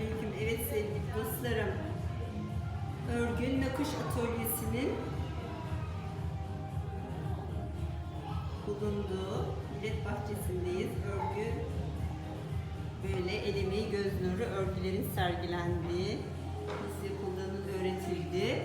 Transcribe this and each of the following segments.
Selamünaleyküm. Evet sevgili dostlarım. Örgün Nakış Atölyesi'nin bulunduğu millet bahçesindeyiz. Örgü böyle el emeği göz nuru örgülerin sergilendiği, nasıl yapıldığının öğretildiği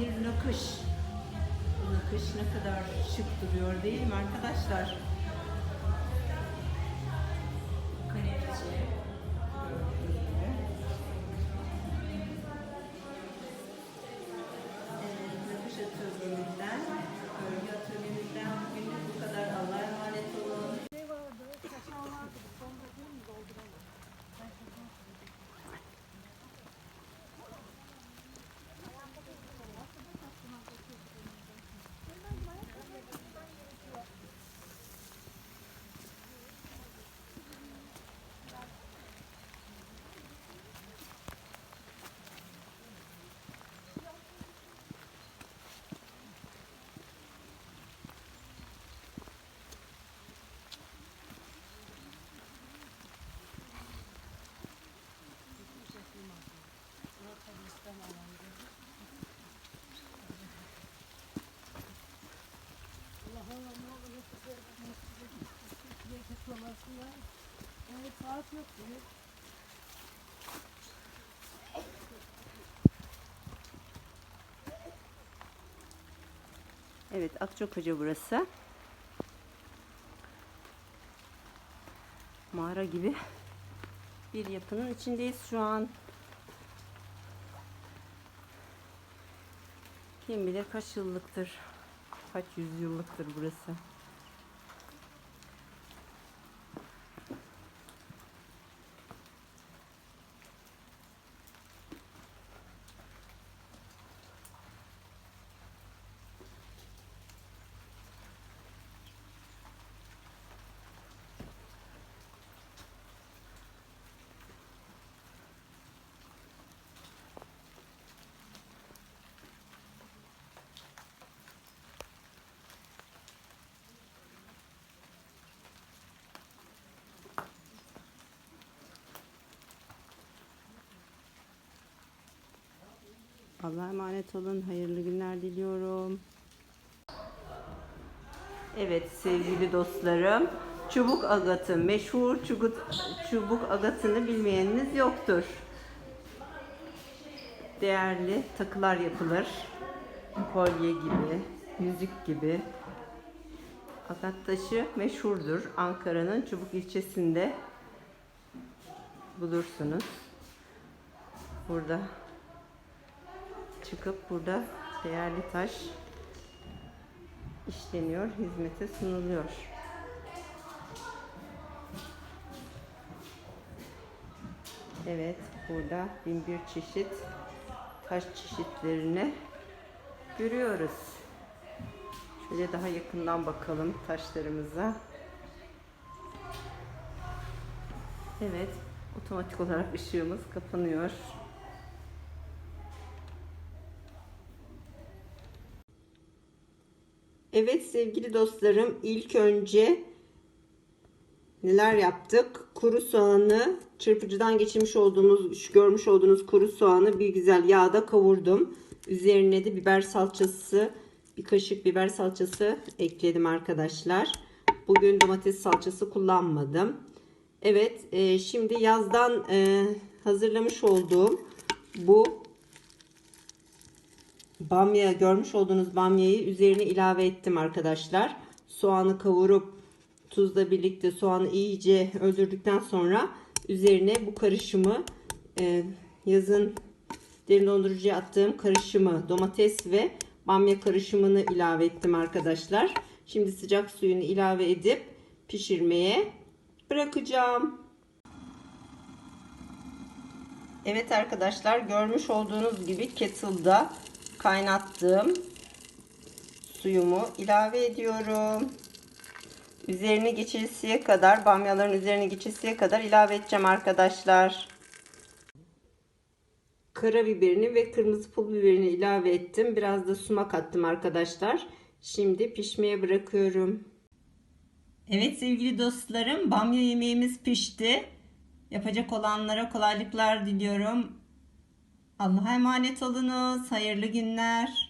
bir nakış. Nakış ne kadar şık duruyor değil mi arkadaşlar? Evet saat yok burası. Mağara gibi bir yapının içindeyiz şu an. Kim bilir kaç yıllıktır, kaç yüzyıllıktır burası. Allah'a emanet olun. Hayırlı günler diliyorum. Evet sevgili dostlarım. Çubuk agatı, meşhur çubuk, çubuk agatını bilmeyeniniz yoktur. Değerli takılar yapılır. Kolye gibi, yüzük gibi. Agat taşı meşhurdur. Ankara'nın Çubuk ilçesinde bulursunuz. Burada çıkıp burada değerli taş işleniyor, hizmete sunuluyor. Evet, burada bin bir çeşit taş çeşitlerini görüyoruz. Şöyle daha yakından bakalım taşlarımıza. Evet, otomatik olarak ışığımız kapanıyor. Evet sevgili dostlarım ilk önce neler yaptık? Kuru soğanı çırpıcıdan geçirmiş olduğumuz görmüş olduğunuz kuru soğanı bir güzel yağda kavurdum. Üzerine de biber salçası bir kaşık biber salçası ekledim arkadaşlar. Bugün domates salçası kullanmadım. Evet e, şimdi yazdan e, hazırlamış olduğum bu bamya görmüş olduğunuz bamyayı üzerine ilave ettim arkadaşlar. Soğanı kavurup tuzla birlikte soğanı iyice öldürdükten sonra üzerine bu karışımı e, yazın derin dondurucuya attığım karışımı domates ve bamya karışımını ilave ettim arkadaşlar. Şimdi sıcak suyunu ilave edip pişirmeye bırakacağım. Evet arkadaşlar görmüş olduğunuz gibi kettle'da kaynattığım suyumu ilave ediyorum. Üzerine geçesiye kadar, bamyaların üzerine geçesiye kadar ilave edeceğim arkadaşlar. Karabiberini ve kırmızı pul biberini ilave ettim. Biraz da sumak attım arkadaşlar. Şimdi pişmeye bırakıyorum. Evet sevgili dostlarım, bamya yemeğimiz pişti. Yapacak olanlara kolaylıklar diliyorum. Allah'a emanet olunuz. Hayırlı günler.